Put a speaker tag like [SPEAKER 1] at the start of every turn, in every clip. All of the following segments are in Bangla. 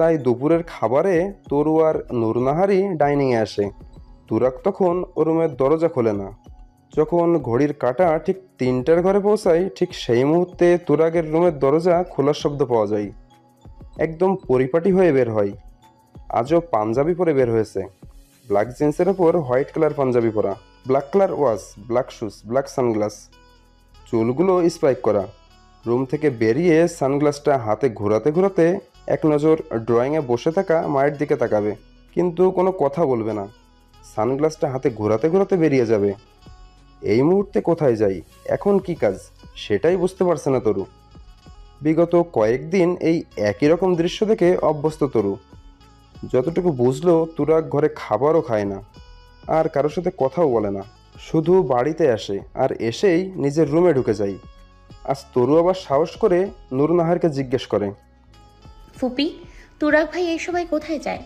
[SPEAKER 1] তাই দুপুরের খাবারে তরু আর নুরনাহারি ডাইনিংয়ে আসে। তুরাক তখন ও রুমের দরজা খোলে না। যখন ঘড়ির কাঁটা ঠিক তিনটার ঘরে পৌঁছায়, ঠিক সেই মুহূর্তে তুরাগের রুমের দরজা খোলার শব্দ পাওয়া যায়। একদম পরিপাটি হয়ে বের হয়। আজও পাঞ্জাবি পরে বের হয়েছে। ব্ল্যাক জিন্সের ওপর হোয়াইট কালার পাঞ্জাবি পরা। Black colour wash, black shoes, black sunglass. চুলগুলো স্পাইক করা। রুম থেকে বেরিয়ে সানগ্লাসটা হাতে ঘোরাতে ঘোরাতে এক নজর ড্রয়িংয়ে বসে থাকা মায়ের দিকে তাকাবে, কিন্তু কোনো কথা বলবে না। সানগ্লাসটা হাতে ঘোরাতে ঘোরাতে বেরিয়ে যাবে। এই মুহূর্তে কোথায় যাই? এখন কি কাজ? সেটাই বুঝতে পারছে না তরু। বিগত কয়েকদিন এই একই রকম দৃশ্য দেখে অভ্যস্ত তরু। যতটুকু বুঝলো তুরাগ ঘরে খাবারও খায় না। আর কারোর সাথে কথাও বলে না। শুধু বাড়িতে আসে আর এসেই নিজের রুমে ঢুকে যায়। আজ তরু আবার সাহস করে নুরনাহারকে জিজ্ঞেস করে
[SPEAKER 2] ফুপি তুরাগ ভাই এই সময় কোথায় যায়?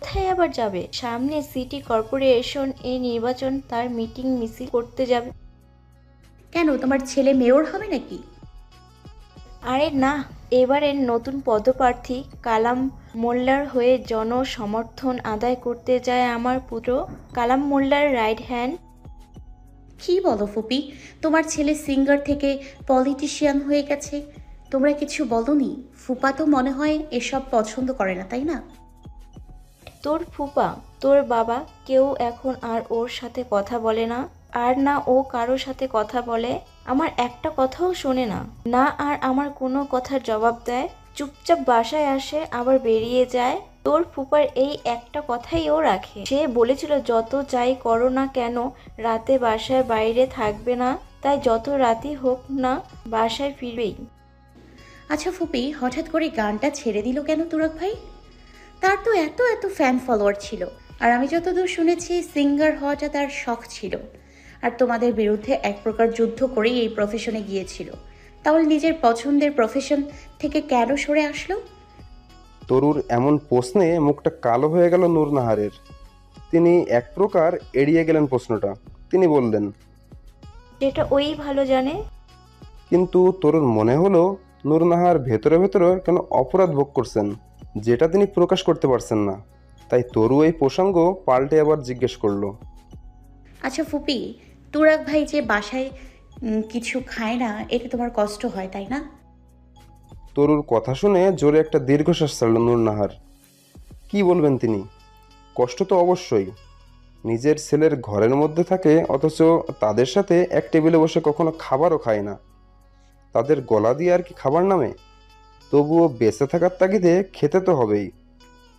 [SPEAKER 3] কোথায় আবার যাবে? সামনে সিটি কর্পোরেশন এ নির্বাচন তার মিটিং মিছিল করতে যাবে।
[SPEAKER 2] কেন তোমার ছেলে মেয়র হবে নাকি?
[SPEAKER 3] আরে না এবারের নতুন পদপ্রার্থী কালাম মোল্লার হয়ে জনসমর্থন আদায় করতে যায় আমার পুত্র। কালাম মোল্লার রাইট হ্যান্ড
[SPEAKER 2] কি বলো ফুপি তোমার ছেলে সিঙ্গার থেকে পলিটিশিয়ান হয়ে গেছে। তোমরা কিছু বলনি? ফুপা তো মনে হয় এসব পছন্দ করে না, তাই না?
[SPEAKER 3] তোর ফুপা, তোর বাবা কেউ এখন আর ওর সাথে কথা বলে না, আর না ও কারোর সাথে কথা বলে, আমার একটা কথাও শোনে না। না আর আমার কোনো কথার জবাব দেয়, চুপচাপ বাসায় আসে, আবার বেরিয়ে যায়। তোর ফুপার এই একটা কথাই ও রাখে। সে বলেছিল, যত যাই করো না কেন, রাতে বাসায় বাইরে থাকবে না, তাই যত রাতই হোক না, বাসায় ফিরবেই।
[SPEAKER 2] আচ্ছা ফুপি হঠাৎ করে গানটা ছেড়ে দিল কেন তুরাগ ভাই? তার তো এত এত ফ্যান ফলোয়ার ছিল আর আমি যতদূর শুনেছি সিঙ্গার হওয়াটা তার শখ ছিল। আর তোমাদের বিরুদ্ধে এক প্রকার যুদ্ধ করেই এই প্রফেশনে গিয়েছিল। তাহলে নিজের পছন্দের প্রফেশন থেকে কেন সরে আসলো?
[SPEAKER 1] তরুর এমন প্রশ্নে মুখটা কালো হয়ে গেল নূরনাহারের। তিনি এক প্রকার এড়িয়ে গেলেন প্রশ্নটা। তিনি বললেন
[SPEAKER 3] যেটা ওই ভালো জানে।
[SPEAKER 1] কিন্তু তরুর মনে হলো নূরনাহার ভেতরে ভেতরে কেন অপরাধ ভোগ করছেন যেটা তিনি প্রকাশ করতে পারছেন না। তাই তরু এই প্রসঙ্গ পাল্টে আবার জিজ্ঞেস করল।
[SPEAKER 2] আচ্ছা ফুপি তুরাগ ভাই যে বাসায় উম, কিছু খায় না এতে তোমার কষ্ট হয় তাই না?
[SPEAKER 1] তরুর কথা শুনে জোরে একটা দীর্ঘশ্বাস ছাড়ল নূরনাহার কি বলবেন তিনি? কষ্ট তো অবশ্যই। নিজের ছেলের ঘরের মধ্যে থাকে অথচ তাদের সাথে এক টেবিলে বসে কখনো খাবারও খায় না। তাদের গলা দিয়ে আর কি খাবার নামে? তবুও বেঁচে থাকার তাগিদে খেতে তো হবেই।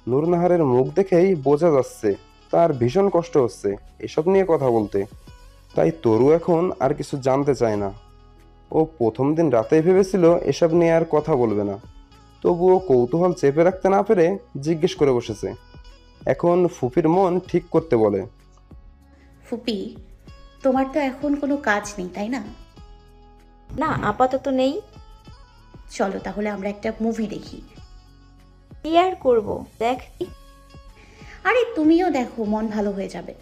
[SPEAKER 1] নূরনাহারের মুখ দেখেই বোঝা যাচ্ছে, তার ভীষণ কষ্ট হচ্ছে এসব নিয়ে কথা বলতে। তাই তরু এখন আর কিছু জানতে চায় না। ও প্রথম দিন রাতেই ভেবেছিল এসব নিয়ে আর কথা বলবে না। তবুও কৌতূহল চেপে রাখতে না পেরে জিজ্ঞেস করে বসেছে। এখন ফুপির মন ঠিক করতে বলে।
[SPEAKER 2] ফুপি, তোমার তো এখন কোনো কাজ নেই, তাই না?
[SPEAKER 3] না, আপাতত নেই।
[SPEAKER 2] চলো তাহলে আমরা একটা মুভি দেখি।
[SPEAKER 3] আর করব? দেখ।
[SPEAKER 2] আরে তুমিও দেখো, মন ভালো হয়ে যাবে।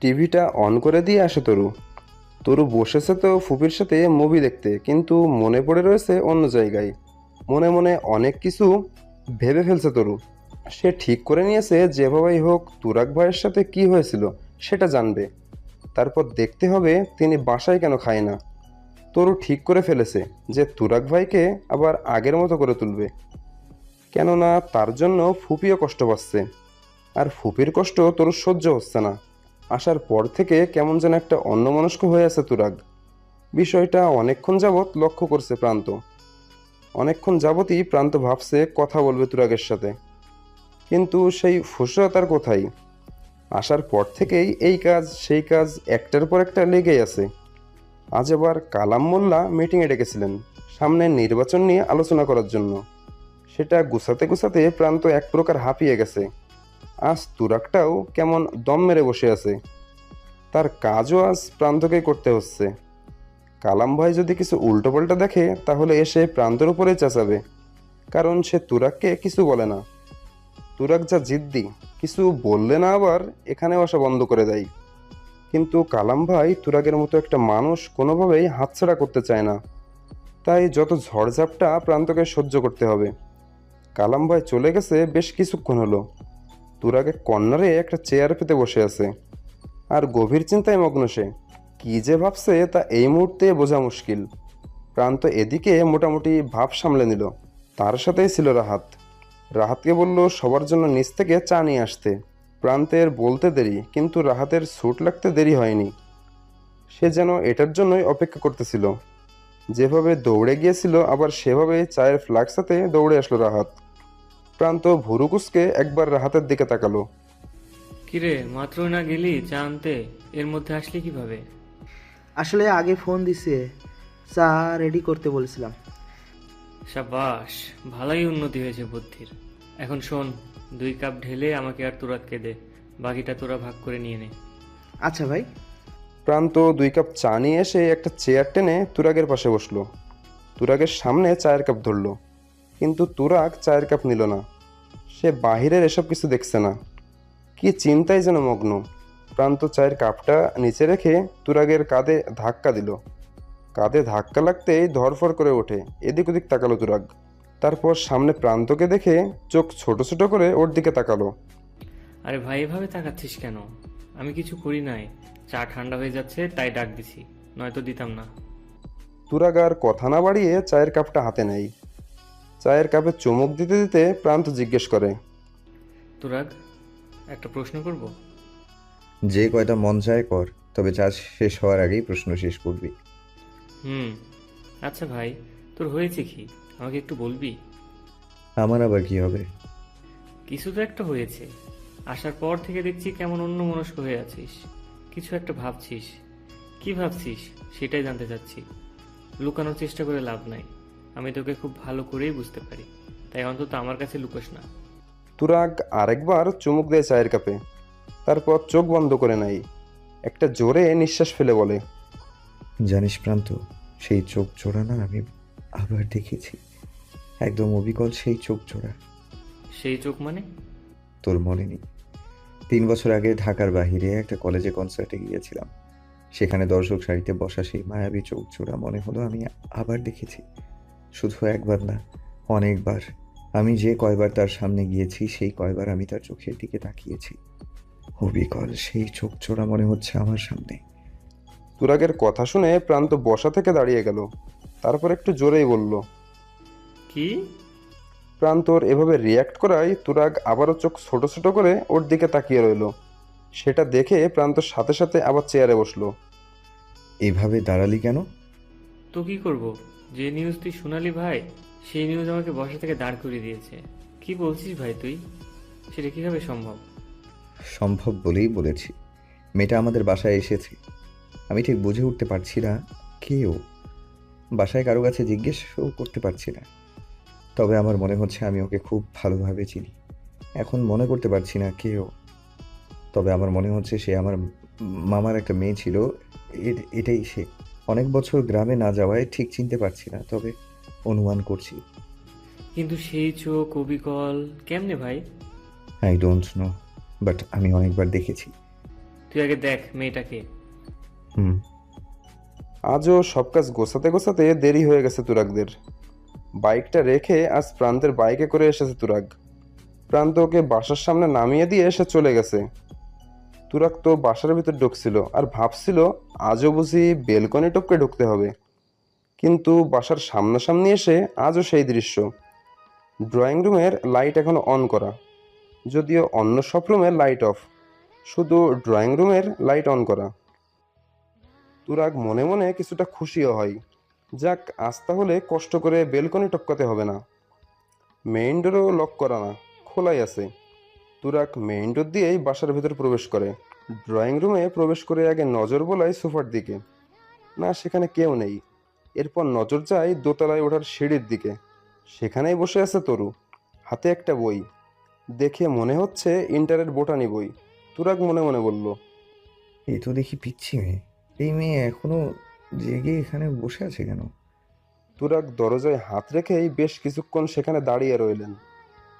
[SPEAKER 1] টিভিটা অন করে দিয়ে আসে তরু। তরু বসেছে তো ফুপির সাথে মুভি দেখতে, কিন্তু মনে পড়ে রয়েছে অন্য জায়গায়। মনে মনে অনেক কিছু ভেবে ফেলছে তরু। সে ঠিক করে নিয়েছে যেভাবেই হোক তুরাক ভাইয়ের সাথে কি হয়েছিল, সেটা জানবে। তারপর দেখতে হবে তিনি বাসায় কেন খায় না। তরু ঠিক করে ফেলেছে যে তুরাক ভাইকে আবার আগের মতো করে তুলবে। কেননা তার জন্য ফুপিও কষ্ট পাচ্ছে। আর ফুপির কষ্ট তরু সহ্য হচ্ছে না। আসার পর থেকে কেমন যেন একটা অন্যমনস্ক হয়ে আছে তুরাগ। বিষয়টা অনেকক্ষণ যাবৎ লক্ষ্য করছে প্রান্ত। অনেকক্ষণ যাবতই প্রান্ত ভাবছে কথা বলবে তুরাগের সাথে। কিন্তু সেই ফুসরা তার কোথায়? আসার পর থেকেই এই কাজ, সেই কাজ একটার পর একটা লেগেই আছে। আজ আবার কালাম মোল্লা মিটিংয়ে ডেকেছিলেন, সামনে নির্বাচন নিয়ে আলোচনা করার জন্য। সেটা গুছাতে গুছাতে প্রান্ত এক প্রকার হাঁপিয়ে গেছে। আজ তুরাকটাও কেমন দম মেরে বসে আছে। তার কাজও আজ প্রান্তকেই করতে হচ্ছে। কালাম ভাই যদি কিছু উল্টোপাল্টা দেখে, তাহলে এসে প্রান্তর উপরে চেঁচাবে। কারণ সে তুরাককে কিছু বলে না। তুরাক যা জিদ্দি, কিছু বললে না আবার এখানে আসা বন্ধ করে দেয়। কিন্তু কালাম ভাই তুরাগের মতো একটা মানুষ কোনোভাবেই হাতছাড়া করতে চায় না। তাই যত ঝড়ঝাপটা প্রান্তকে সহ্য করতে হবে। কালাম ভাই চলে গেছে বেশ কিছুক্ষণ হলো। তুরাগে কর্নারে একটা চেয়ার পেতে বসে আছে। আর গভীর চিন্তায় মগ্ন সে। কী যে ভাবছে তা এই মুহূর্তে বোঝা মুশকিল। প্রান্ত এদিকে মোটামুটি ভাব সামলে নিল। তার সাথেই ছিল রাহাত। রাহাতকে বলল, সবার জন্য নিচ থেকে চা নিয়ে আসতে। প্রান্তের বলতে দেরি কিন্তু রাহাতের স্যুট লাগতে দেরি হয়নি। সে যেন এটার জন্যই অপেক্ষা করতেছিল। যেভাবে দৌড়ে গিয়েছিল আবার সেভাবে চায়ের ফ্লাক্স সাথে দৌড়ে আসলো রাহাত। প্রান্ত ভুরুকুসকে একবার রাহাতের দিকে তাকালো।
[SPEAKER 4] কিরে মাত্র না গেলি চা আনতে? এর মধ্যে আসলি কীভাবে?
[SPEAKER 5] আসলে আগে ফোন দিছে চা রেডি করতে বলেছিলাম।
[SPEAKER 4] সাবাস ভালোই উন্নতি হয়েছে বুদ্ধির। এখন শোন দুই কাপ ঢেলে আমাকে আর তুরাতকে দে বাকিটা তোরা ভাগ করে নিয়ে নে।
[SPEAKER 5] আচ্ছা ভাই।
[SPEAKER 1] প্রান্ত দুই কাপ চা নিয়ে এসে একটা চেয়ার টেনে তুরাগের পাশে বসল। তুরাগের সামনে চায়ের কাপ ধরলো কিন্তু তুরাগ চায়ের কাপ নিল না। সে বাহিরের এসব কিছু দেখছে না। কি চিন্তায় যেন মগ্ন। প্রান্ত চায়ের কাপটা নিচে রেখে তুরাগের কাঁধে ধাক্কা দিল। কাঁধে ধাক্কা লাগতেই ধরফর করে ওঠে এদিক ওদিক তাকালো তুরাগ। তারপর সামনে প্রান্তকে দেখে চোখ ছোট ছোট করে ওর দিকে তাকালো।
[SPEAKER 4] আরে ভাই এভাবে তাকাচ্ছিস কেন? আমি কিছু করি নাই। চা ঠান্ডা হয়ে যাচ্ছে তাই ডাক দিছি। নয়তো দিতাম না।
[SPEAKER 1] তুরাগ আর কথা না বাড়িয়ে চায়ের কাপটা হাতে নেয়। চায়ের কাপে চুমুক দিতে দিতে প্রান্ত জিজ্ঞেস করে
[SPEAKER 4] তুরাগ একটা প্রশ্ন করব?
[SPEAKER 6] যে কয়টা মন চায় কর তবে চা শেষ হওয়ার আগেই প্রশ্ন শেষ করবি।
[SPEAKER 4] হুম আচ্ছা ভাই তোর হয়েছে কি? আমাকে একটু বলবি?
[SPEAKER 6] আমার আবার কি হবে?
[SPEAKER 4] কিছু তো একটা হয়েছে। আসার পর থেকে দেখছি কেমন অন্য মনস্ক হয়ে আছিস। কিছু একটা ভাবছিস। কি ভাবছিস? সেটাই জানতে চাচ্ছি। লুকানোর চেষ্টা করে লাভ নাই। আমি তোকে খুব ভালো করেই বুঝতে পারি। তাই অন্তত আমার কাছে লুকোস না।
[SPEAKER 1] তুরাগ আরেকবার চুমুক দেয় চায়ের কাপে। তারপর চোখ বন্ধ করে নেয়। একটা জোরে নিঃশ্বাস ফেলে বলে
[SPEAKER 6] জানিস প্রান্ত সেই চোখ জোড়া না আমি আবার দেখেছি। একদম অবিকল সেই চোখ জোড়া।
[SPEAKER 4] সেই চোখ মানে?
[SPEAKER 6] তোর মনে নেই। তিন বছর আগে ঢাকার বাহিরে একটা কলেজে কনসার্টে গিয়েছিলাম। সেখানে দর্শক সারিতে বসা সেই মায়াবী চোখ জোড়া মনে হলো আমি আবার দেখেছি। শুধু একবার না অনেকবার। আমি যে কয়বার তার সামনে গিয়েছি সেই কয়বার আমি তার চোখের দিকে তাকিয়েছি। অবিকল সেই চোখ জোড়া মনে হচ্ছে আমার সামনে।
[SPEAKER 1] তুরাগের কথা শুনে প্রান্ত বসা থেকে দাঁড়িয়ে গেল। তারপর একটু জোরেই বলল
[SPEAKER 4] কি?
[SPEAKER 1] প্রান্তর এভাবে রিয়াক্ট করায় তুরাগ আবারও চোখ ছোট ছোট করে ওর দিকে তাকিয়ে রইল। সেটা দেখে প্রান্তর সাথে সাথে আবার চেয়ারে বসল।
[SPEAKER 6] এভাবে দাঁড়ালি কেন?
[SPEAKER 4] তো কি করব? যে নিউজ তুই শোনালি ভাই সেই নিউজ আমাকে বসা থেকে দাঁড় করিয়ে দিয়েছে। কি বলছিস ভাই তুই? সেটা কীভাবে সম্ভব?
[SPEAKER 6] সম্ভব বলেই বলেছি। মেয়েটা আমাদের বাসায় এসেছে। আমি ঠিক বুঝে উঠতে পারছি না কেউ বাসায় কারও কাছে জিজ্ঞেসও করতে পারছি না। তবে আমার মনে হচ্ছে আমি ওকে খুব ভালোভাবে চিনি। এখন মনে করতে পারছি না কেউ তবে আমার মনে হচ্ছে সে আমার মামার একটা মেয়ে ছিল এটাই সে। অনেক বছর গ্রামে না যাওয়ায় ঠিক চিনতে পারছি না তবে অনুমান করছি।
[SPEAKER 4] কিন্তু সেই চোখ অবিকল কেমনে ভাই?
[SPEAKER 6] আই ডোন্ট নো বাট আমি অনেকবার দেখেছি।
[SPEAKER 4] তুই আগে দেখ মেয়েটাকে।
[SPEAKER 6] হুম।
[SPEAKER 1] আজও সব কাজ গোছাতে গোছাতে দেরি হয়ে গেছে তুরাগদের। বাইকটা রেখে আজ প্রান্তের বাইকে করে এসেছে তুরাগ। প্রান্ত ওকে বাসার সামনে নামিয়ে দিয়ে এসে চলে গেছে। তুরাগ তো বাসার ভিতর ঢুকছিল আর ভাবছিল আজও বুঝি বেলকনি টপকে ঢুকতে হবে। কিন্তু বাসার সামনাসামনি এসে আজও সেই দৃশ্য। ড্রয়িং রুমের লাইট এখনও অন করা। যদিও অন্য সব রুমের লাইট অফ। শুধু ড্রয়িং রুমের লাইট অন করা। তুরাগ মনে মনে কিছুটা খুশিও হয়। যাক, আজ তাহলে কষ্ট করে বেলকনি টপকাতে হবে না। মেইন ডোরও লক করা না, খোলাই আছে। তুরাগ মেইন ডোর দিয়েই বাসার ভেতর প্রবেশ করে। ড্রয়িং রুমে প্রবেশ করে আগে নজর বোলায় সোফার দিকে। না, সেখানে কেউ নেই। এরপর নজর যায় দোতলায় ওঠার সিঁড়ির দিকে। সেখানেই বসে আছে তরু। হাতে একটা বই। দেখে মনে হচ্ছে ইন্টারের বোটানি বই। তুরাগ মনে মনে বলল
[SPEAKER 6] এই তো দেখি পিচ্ছি মেয়ে। এই মেয়ে এখনও জেগে এখানে বসে আছে কেন?
[SPEAKER 1] তুরাগ দরজায় হাত রেখেই বেশ কিছুক্ষণ সেখানে দাঁড়িয়ে রইলেন।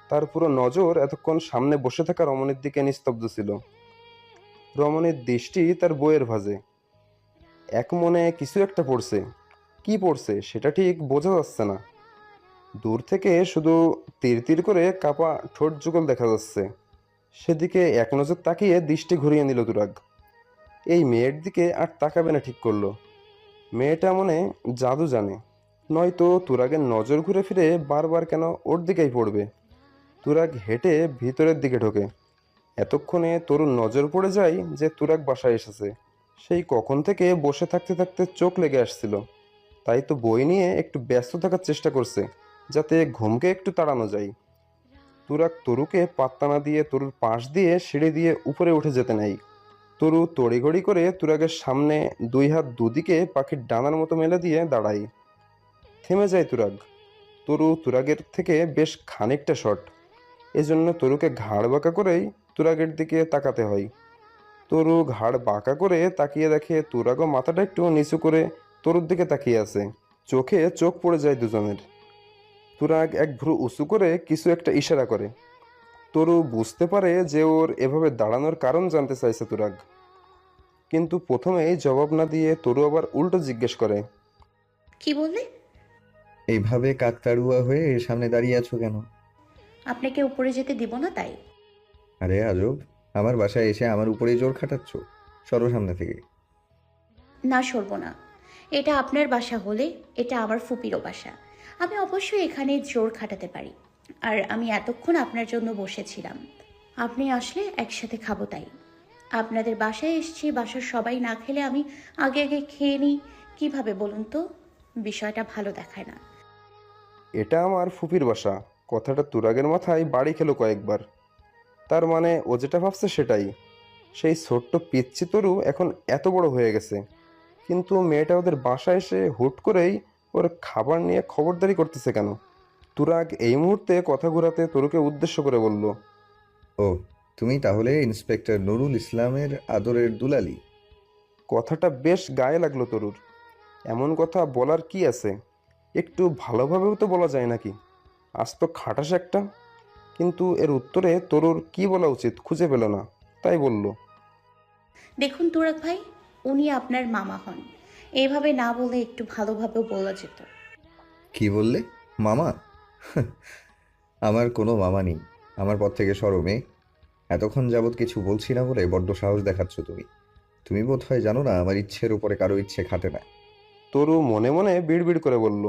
[SPEAKER 1] তার পুরো নজর এতক্ষণ সামনে বসে থাকা রমণীর দিকে নিস্তব্ধ ছিল। রমণীর দৃষ্টি তার বইয়ের ভাঁজে। এক মনে কিছু একটা পড়ছে। কি পড়ছে সেটা ঠিক বোঝা যাচ্ছে না। দূর থেকে শুধু তীর তীর করে কাপা ঠোঁট যুগল দেখা যাচ্ছে। সেদিকে এক নজর তাকিয়ে দৃষ্টি ঘুরিয়ে নিল তুরাগ। এই মেয়ের দিকে আর তাকাবে না ঠিক করল। মেয়েটা মনে জাদু জানে, নয়তো তুরাগের নজর ঘুরে ফিরে বারবার কেন ওর দিকেই পড়বে। তুরাগ হেঁটে ভিতরের দিকে ঢোকে। এতক্ষণে তরুণ নজর পড়ে যায় যে তুরাগ বাসায় এসেছে। সেই কখন থেকে বসে থাকতে থাকতে চোখ লেগে আসছিল। তাই তো বই নিয়ে একটু ব্যস্ত থাকার চেষ্টা করছে, যাতে ঘুমকে একটু তাড়ানো যায়। তুরাগ তরুকে পাত্তা না দিয়ে তরুর পাশ দিয়ে সিঁড়ি দিয়ে উপরে উঠে যেতে নেয়। তরু তড়িঘড়ি করে তুরাগের সামনে দুই হাত দুদিকে পাখির ডানার মতো মেলে দিয়ে দাঁড়াই থেমে যায় তুরাগ। তরু তুরাগের থেকে বেশ খানিকটা শট এজন্য তরুকে ঘাড় বাঁকা করেই তুরাগের দিকে তাকাতে হয়। তরু ঘাড় বাঁকা করে তাকিয়ে দেখে তুরাগও মাথাটা একটু নিচু করে তরুর দিকে তাকিয়ে আছে। চোখে চোখ পড়ে যায় দুজনের। তুরাগ এক ভ্রু উঁচু করে কিছু একটা ইশারা করে। তরু বুঝতে পারে যে ওর এভাবে দাঁড়ানোর কারণ জানতে চাইছে তুরাগ। কিন্তু প্রথমেই জবাব না দিয়ে তরু আবার উল্টো জিজ্ঞেস করে।
[SPEAKER 2] কি বললে?
[SPEAKER 6] এইভাবে কাকতাড়ুয়া হয়ে এর সামনে দাঁড়িয়ে আছো কেন?
[SPEAKER 2] আপনাকে উপরে যেতে দিব না তাই।
[SPEAKER 6] আরে আজব আমার বাসায় এসে আমার উপরে জোর খাটাচ্ছ সর্বসামনে থেকে।
[SPEAKER 2] না সরব না। এটা আপনার বাসা হলে এটা আমার ফুপিরও বাসা। আমি অবশ্যই এখানে জোর খাটাতে পারি। আর আমি এতক্ষণ আপনার জন্য বসেছিলাম। আপনি আসলে একসাথে খাব তাই। আপনাদের বাসায় এসেছি, বাসার সবাই না খেলে আমি আগে আগে খেয়ে নিই। কীভাবে বলুন তো? বিষয়টা ভালো দেখায় না।
[SPEAKER 1] এটা আমার ফুপির বাসা। কথাটা তুরাগের মাথায় বাড়ি খেলো কয়েকবার। তার মানে ও যেটা ভাবছে সেটাই। সেই ছোট্ট পিচ্ছি তরু এখন এত বড় হয়ে গেছে। কিন্তু মেয়েটা ওদের বাসায় এসে হুট করেই ওর খাবার নিয়ে খবরদারি করতেছে কেন? তুরাগ এই মুহূর্তে কথা ঘোরাতে তরুকে উদ্দেশ্য করে বলল
[SPEAKER 6] ও তুমি তাহলে ইন্সপেক্টর নুরুল ইসলামের আদরের দুলালি?
[SPEAKER 1] কথাটা বেশ গায়ে লাগল তরুর। এমন কথা বলার কি আছে? একটু ভালোভাবেও তো বলা যায় নাকি? আজ তো খাটাস একটা। কিন্তু এর উত্তরে তরুর কি বলা উচিত খুঁজে পেল না তাই বলল
[SPEAKER 2] দেখুন তুরাক ভাই উনি আপনার মামা হন। এইভাবে না বলে একটু ভালোভাবেও বলা যেত।
[SPEAKER 6] কি বললে? মামা? আমার কোনো মামা নেই। আমার পর থেকে সরো মেয়ে। এতক্ষণ যাবৎ কিছু বলছি না বলে বড্ড সাহস দেখাচ্ছ তুমি। তুমি বোধ হয় জানো না আমার ইচ্ছের উপরে কারও ইচ্ছে খাটে না।
[SPEAKER 1] তরু মনে মনে বিড়বিড় করে বলল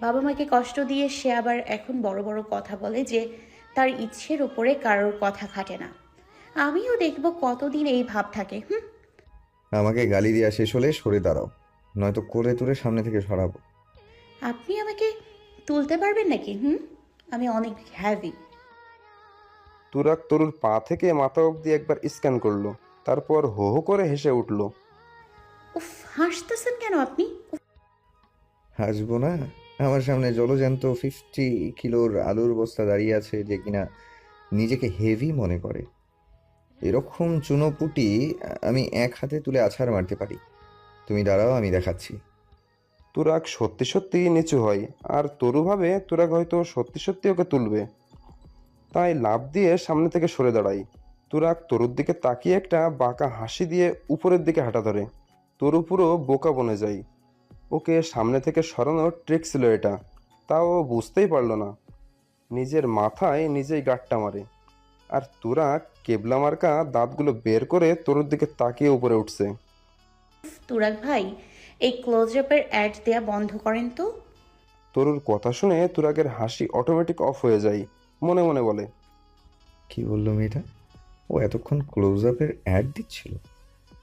[SPEAKER 2] বাবা মাকে কষ্ট দিয়ে সে আবার এখন বড় বড় কথা বলে যে তার ইচ্ছের উপরে কারোর কথা খাটে না। আমিও দেখব কতদিন এই ভাব থাকে হুম?
[SPEAKER 6] আমাকে গালি দেওয়া শেষ হলে সরে দাঁড়াও নয়তো কোলে তুলে সামনে থেকে সরাবো।
[SPEAKER 2] আপনি আমাকে তুলতে পারবেন নাকি হুম? আমি অনেক হ্যাভি
[SPEAKER 1] তুরাগ তরুর পা থেকে মাথা অবধি একবার স্ক্যান করল তারপর হো হো করে হেসে উঠল।
[SPEAKER 2] উফ হাসতেছেন কেন আপনি?
[SPEAKER 6] হাসবো না। আমার সামনে জলজ্যান্ত ফিফটি কিলোর আলুর বস্তা দাঁড়িয়ে আছে যে কিনা নিজেকে হেভি মনে করে। এরকম চুনোপুটি আমি এক হাতে তুলে আছাড় মারতে পারি। তুমি দাঁড়াও আমি দেখাচ্ছি।
[SPEAKER 1] তুরাগ সত্যি সত্যি নিচু হয়, আর তরু ভাবে তুরাগ হয়তো সত্যি সত্যি ওকে তুলবে। তাই লাভ দিয়ে সামনে থেকে সরে দাঁড়াই তুরাগ তরুর দিকে তাকিয়ে একটা বাঁকা হাসি দিয়ে উপরের দিকে হাঁটা ধরে। তরু পুরো বোকা বনে যায়। ওকে সামনে থেকে সরানোর ট্রিক ছিল এটা। তাও বুঝতেই পারল না। নিজের মাথায় নিজেই গাঁটটা মারে। আর তুরাগ কেবলা মার্কা দাঁতগুলো বের করে তরুর দিকে তাকিয়ে উপরে উঠছে।
[SPEAKER 2] তুরাক ভাই এই ক্লোজ আপের অ্যাড দেয়া বন্ধ করেন তো?
[SPEAKER 1] তরুর কথা শুনে তুরাগের হাসি অটোমেটিক অফ হয়ে যায়। মনে মনে বলে
[SPEAKER 6] কি বলল মেয়েটা? ও এতক্ষণ ক্লোজ আপের অ্যাড দিচ্ছিল।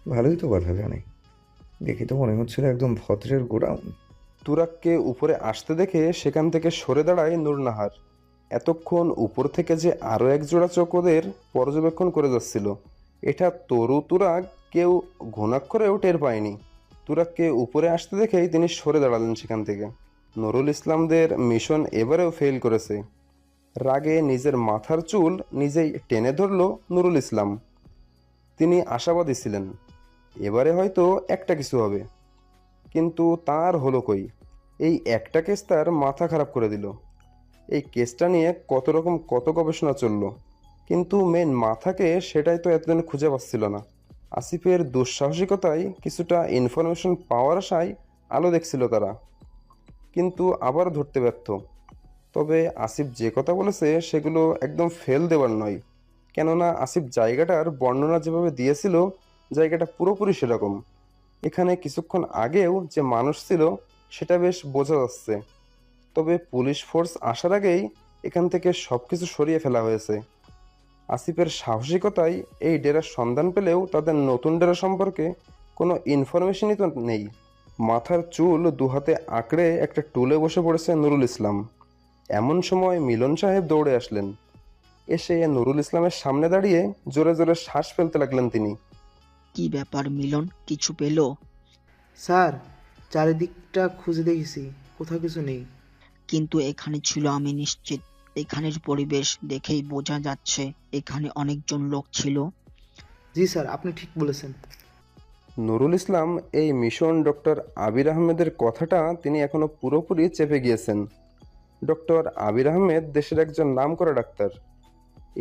[SPEAKER 6] ভালোই তো কথা জানে দেখে তো মনে হচ্ছিল একদম ভদ্রের গোডাউন।
[SPEAKER 1] তুরাগকে উপরে আসতে দেখে সেখান থেকে সরে দাঁড়ায় নূরনাহার এতক্ষণ উপর থেকে যে আরও এক জোড়া চোখ ওদের পর্যবেক্ষণ করে যাচ্ছিল। এটা তরু তুরাগ কেউ ঘুণাক্ষরেও টের পায়নি। তুরাগকে উপরে আসতে দেখেই তিনি সরে দাঁড়ালেন সেখান থেকে। নুরুল ইসলামদের মিশন এবারেও ফেল করেছে। রাগে নিজের মাথার চুল নিজেই টেনে ধরল নুরুল ইসলাম। তিনি আশাবাদী ছিলেন, এবারে হয়তো একটা কিছু হবে। কিন্তু তার হলো কই? এই একটা কেস তার মাথা খারাপ করে দিল। এই কেসটা নিয়ে কত রকম কত গবেষণা চলল। কিন্তু মেন মাথাকে সেটাই তো এতদিন খুঁজে পাচ্ছিল না। আসিফের দুঃসাহসিকতায় কিছুটা ইনফরমেশন পাওয়ার আশায় আলো দেখছিল তারা। কিন্তু আবার ধরতে ব্যর্থ। তবে আসিফ যে কথা বলেছে সেগুলো একদম ফেল দেওয়ার নয়। কেননা আসিফ জায়গাটার বর্ণনা যেভাবে দিয়েছিল, জায়গাটা পুরোপুরি সেরকম। এখানে কিছুক্ষণ আগেও যে মানুষ ছিল, সেটা বেশ বোঝা যাচ্ছে। তবে পুলিশ ফোর্স আসার আগেই এখান থেকে সব কিছু সরিয়ে ফেলা হয়েছে। আসিফের সাহসিকতায় এই ডেরার সন্ধান পেলেও তাদের নতুন ডেরা সম্পর্কে কোনো ইনফরমেশনই তো নেই। মাথার চুল দুহাতে আঁকড়ে একটা টুলে বসে পড়েছে নুরুল ইসলাম। এমন সময় মিলন সাহেব দৌড়ে আসলেন। এসে নুরুল ইসলামের সামনে দাঁড়িয়ে জোরে জোরে শ্বাস ফেলতে লাগলেন তিনি।
[SPEAKER 7] কি ব্যাপার মিলন কিছু পেল?
[SPEAKER 5] স্যার চারিদিকটা খুঁজে দেখেছি কোথাও কিছু নেই।
[SPEAKER 7] কিন্তু এখানে ছিল আমি নিশ্চিত। এখানের পরিবেশ দেখেই বোঝা যাচ্ছে এখানে অনেকজন লোক ছিল।
[SPEAKER 5] জি স্যার আপনি ঠিক বলেছেন।
[SPEAKER 1] নুরুল ইসলাম এই মিশন ডক্টর আবির আহমেদের কথাটা তিনি এখনও পুরোপুরি চেপে গিয়েছেন। ডক্টর আবির আহমেদ দেশের একজন নামকরা ডাক্তার।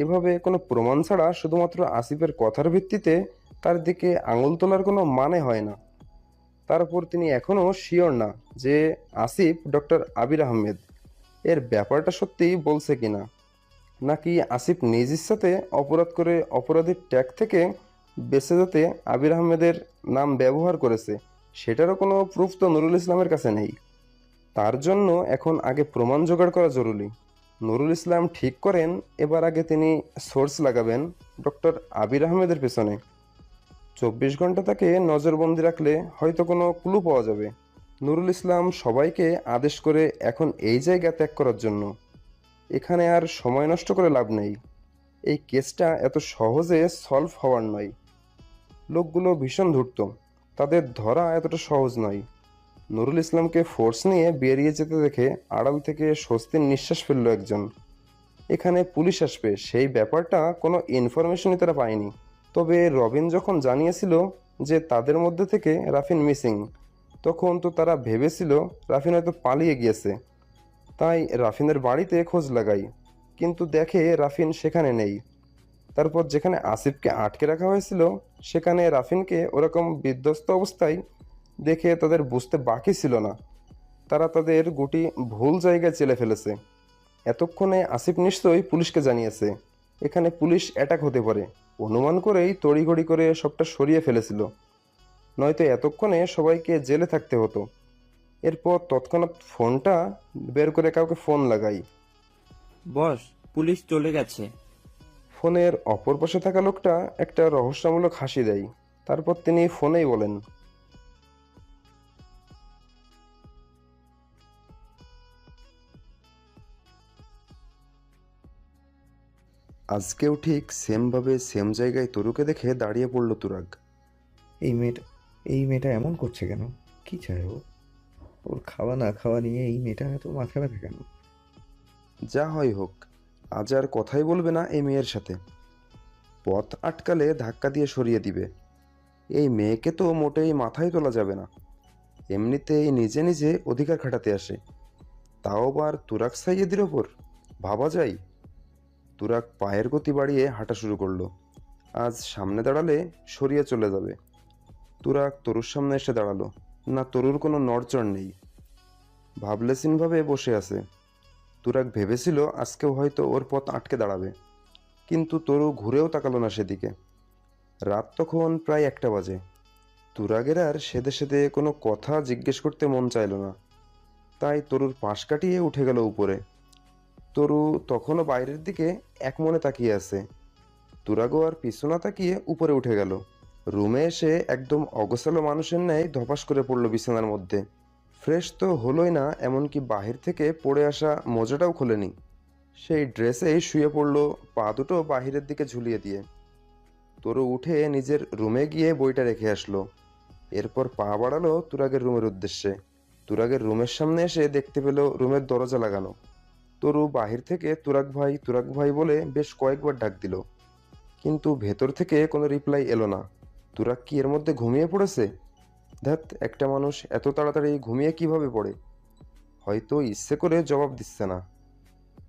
[SPEAKER 1] এভাবে কোনো প্রমাণ ছাড়া শুধুমাত্র আসিফের কথার ভিত্তিতে তার দিকে আঙুল তোলার কোনো মানে হয় না। তার তারপর তিনি এখনও শিওর না যে আসিফ ডক্টর আবির আহমেদ। এর ব্যাপারটা সত্যি বলছে কিনা? নাকি আসিফ নিজ ইচ্ছাতে অপরাধ করে অপরাধীর ট্যাগ থেকে বেঁচে যেতে আবির আহমেদের নাম ব্যবহার করেছে, সেটারও কোনো প্রুফ তো নুরুল ইসলামের কাছে নেই। তার জন্য এখন আগে প্রমাণ জোগাড় করা জরুরি। নুরুল ইসলাম ঠিক করেন, এবার আগে তিনি সোর্স লাগাবেন ডক্টর আবির আহমেদের পেছনে। চব্বিশ ঘণ্টা তাকে নজরবন্দি রাখলে হয়তো কোনো ক্লু পাওয়া যাবে। নুরুল ইসলাম সবাইকে আদেশ করে এখন এই জায়গা ত্যাগ করার জন্য। এখানে আর সময় নষ্ট করে লাভ নেই। এই কেসটা এত সহজে সলভ হওয়ার নয়। লোকগুলো ভীষণ ধূর্ত। তাদের ধরা এতটা সহজ নয়। নুরুল ইসলামকে ফোর্স নিয়ে বেরিয়ে যেতে দেখে আড়াল থেকে স্বস্তির নিঃশ্বাস ফেলল একজন। এখানে পুলিশ আসবে, সেই ব্যাপারটা কোনো ইনফরমেশনই তারা পায়নি। তবে রবিন যখন জানিয়েছিল যে তাদের মধ্যে থেকে রাফিন মিসিং তখন তো তারা ভেবেছিল রাফিন হয়তো পালিয়ে গিয়েছে। তাই রাফিনের বাড়িতে খোঁজ লাগাই, কিন্তু দেখে রাফিন সেখানে নেই। তারপর যেখানে আসিফকে আটকে রাখা হয়েছিল, সেখানে রাফিনকে ওরকম বিধ্বস্ত অবস্থায় দেখে তাদের বুঝতে বাকি ছিল না। তারা তাদের গুটি ভুল জায়গায় চেলে ফেলেছে। এতক্ষণে আসিফ নিশ্চয়ই পুলিশকে জানিয়েছে। এখানে পুলিশ অ্যাটাক হতে পারে। অনুমান করেই তড়িঘড়ি করে সবটা সরিয়ে ফেলেছিল। নয়তো এতক্ষণে সবাইকে জেলে থাকতে হতো। এরপর তৎক্ষণাৎ ফোনটা বের করে কাউকে ফোন লাগাই।
[SPEAKER 8] বস পুলিশ চলে গেছে।
[SPEAKER 1] ফোনের অপর পাশে থাকা লোকটা একটা রহস্যমূলক হাসি দেয়। তারপর তিনি ফোনেই বলেন আজকেও ঠিক সেমভাবে সেম জায়গায় তরুকে দেখে দাঁড়িয়ে পড়ল তুরাগ।
[SPEAKER 6] এই মেয়েটা এই মেয়েটা এমন করছে কেন? কি চায় ও ওর খাওয়া না খাওয়া নিয়ে এই মেয়েটা এত মাথা ব্যথা কেন?
[SPEAKER 1] যা হয় হোক, আজ আর কথাই বলবে না এই মেয়ের সাথে। পথ আটকালে ধাক্কা দিয়ে সরিয়ে দিবে। এই মেয়েকে তো মোটেই মাথায় তোলা যাবে না। এমনিতেই নিজে নিজে অধিকার খাটাতে আসে। তাও আবার তুরাক সাইয়েদের ওপর? ভাবা যায়। তুরাক পায়ের গতি বাড়িয়ে হাঁটা শুরু করল। আজ সামনে দাঁড়ালে সরিয়ে চলে যাবে। তুরাক তরুর সামনে এসে দাঁড়াল। না, তরুর কোনো নড়চড় নেই। ভাবলেসিনভাবে বসে আছে। তুরাক ভেবেছিল আজকেও হয়তো ওর পথ আটকে দাঁড়াবে। কিন্তু তরু ঘুরেও তাকালো না সেদিকে। রাত তখন প্রায় একটা বাজে। তুরাগের আর সেদে সেদে কোনো কথা জিজ্ঞেস করতে মন চাইল না। তাই তরুর পাশ কাটিয়ে উঠে গেল উপরে। তরু তখনও বাইরের দিকে এক মনে তাকিয়ে আছে। তুরাগো আর পিছু না তাকিয়ে উপরে উঠে গেল। রুমে এসে একদম অগোছালো মানুষের ন্যায় ধপাস করে পড়ল বিছানার মধ্যে। ফ্রেশ তো হলোই না, এমনকি বাহির থেকে পড়ে আসা মোজাটাও খোলেনি। সেই ড্রেসেই শুয়ে পড়ল পা দুটো বাহিরের দিকে ঝুলিয়ে দিয়ে। তরু উঠে নিজের রুমে গিয়ে বইটা রেখে আসলো। এরপর পা বাড়ালো তুরাগের রুমের উদ্দেশ্যে। তুরাগের রুমের সামনে এসে দেখতে পেল রুমের দরজা লাগানো। তরু বাহির থেকে তুরাগ ভাই তুরাগ ভাই বলে বেশ কয়েকবার ডাক দিল। কিন্তু ভেতর থেকে কোনো রিপ্লাই এলো না। তুরাগ কি এর মধ্যে ঘুমিয়ে পড়েছে? ধ্যাত একটা মানুষ এত তাড়াতাড়ি ঘুমিয়ে কীভাবে পড়ে? হয়তো ইচ্ছে করে জবাব দিচ্ছে না।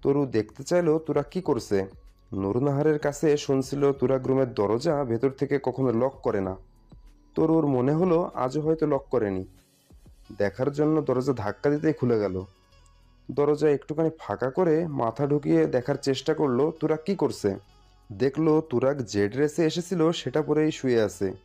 [SPEAKER 1] তরু দেখতে চাইলো তুরা কি করছে। নুরনাহারের কাছে শুনছিল তুরাগ রুমের দরজা ভেতর থেকে কখনো লক করে না। তরুর মনে হলো আজও হয়তো লক করেনি। দেখার জন্য দরজা ধাক্কা দিতেই খুলে গেল। দরজা একটুখানি ফাঁকা করে মাথা ঢুকিয়ে দেখার চেষ্টা করল তুরাগ কি করছে। দেখল তুরাগ যে ড্রেসে এসেছিল সেটা পরেই শুয়ে আছে।